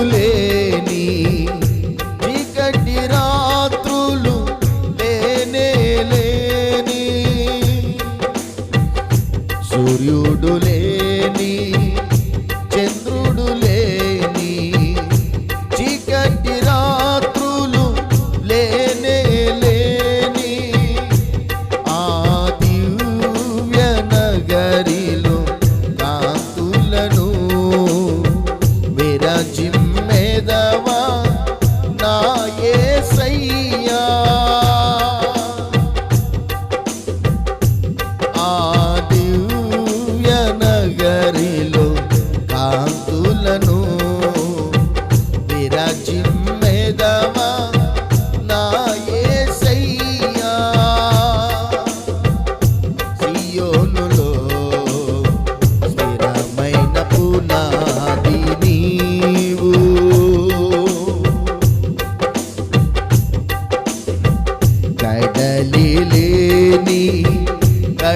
ভুলেনি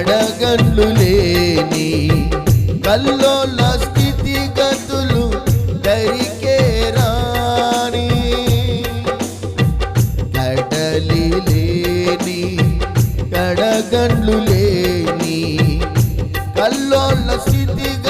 కడగండ్లు లేని కల్లోల స్థితిగతులు దరికే రాని కడలి లేని కడగండ్లు లేని కల్లోల స్థితిగతులు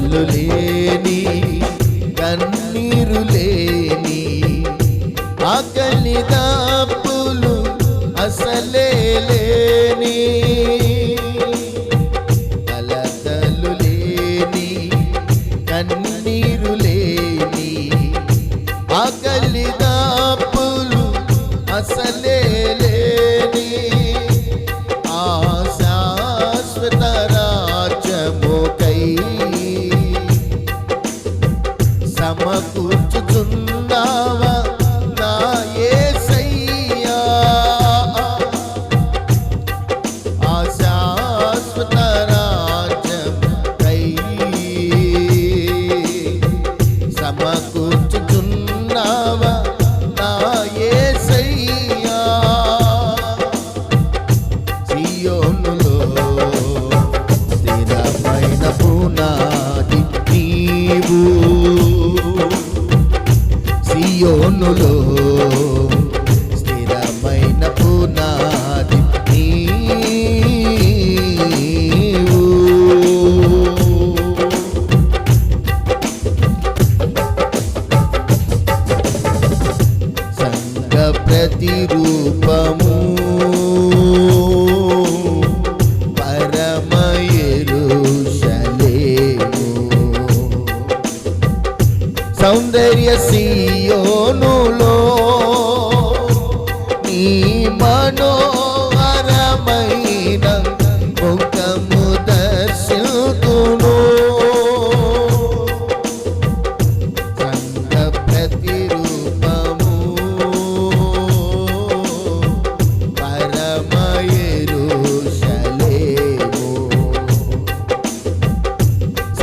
కలతలు లేని కన్నీరు లేని ఆకలి దాపులు అసలే లేని. కలతలు లేని కన్నీరు లేని ఆకలి దాపులు అసలే కూర్చుతున్నావా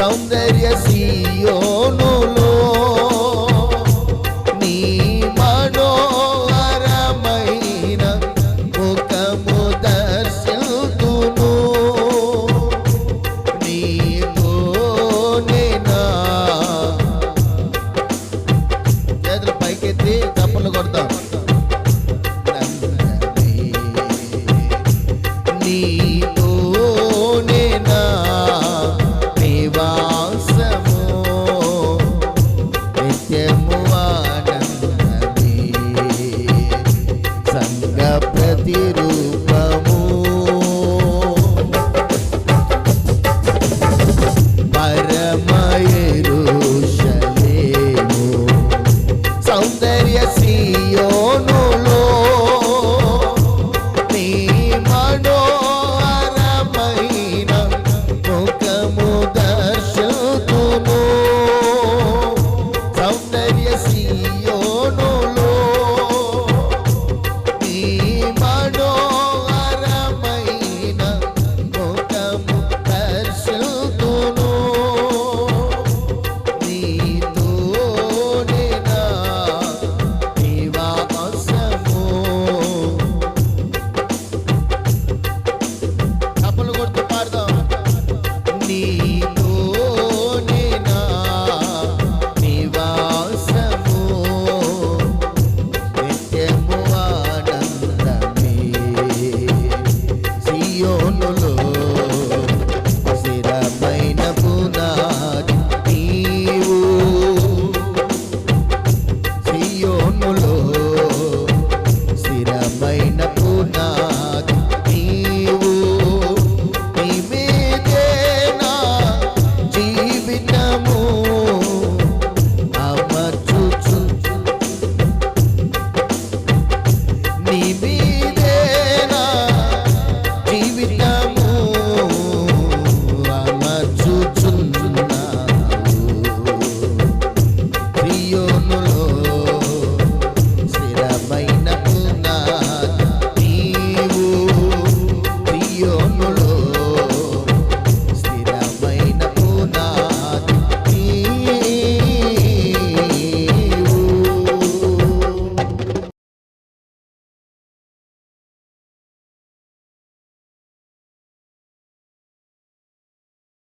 సౌందర్య సియోనులో Yes,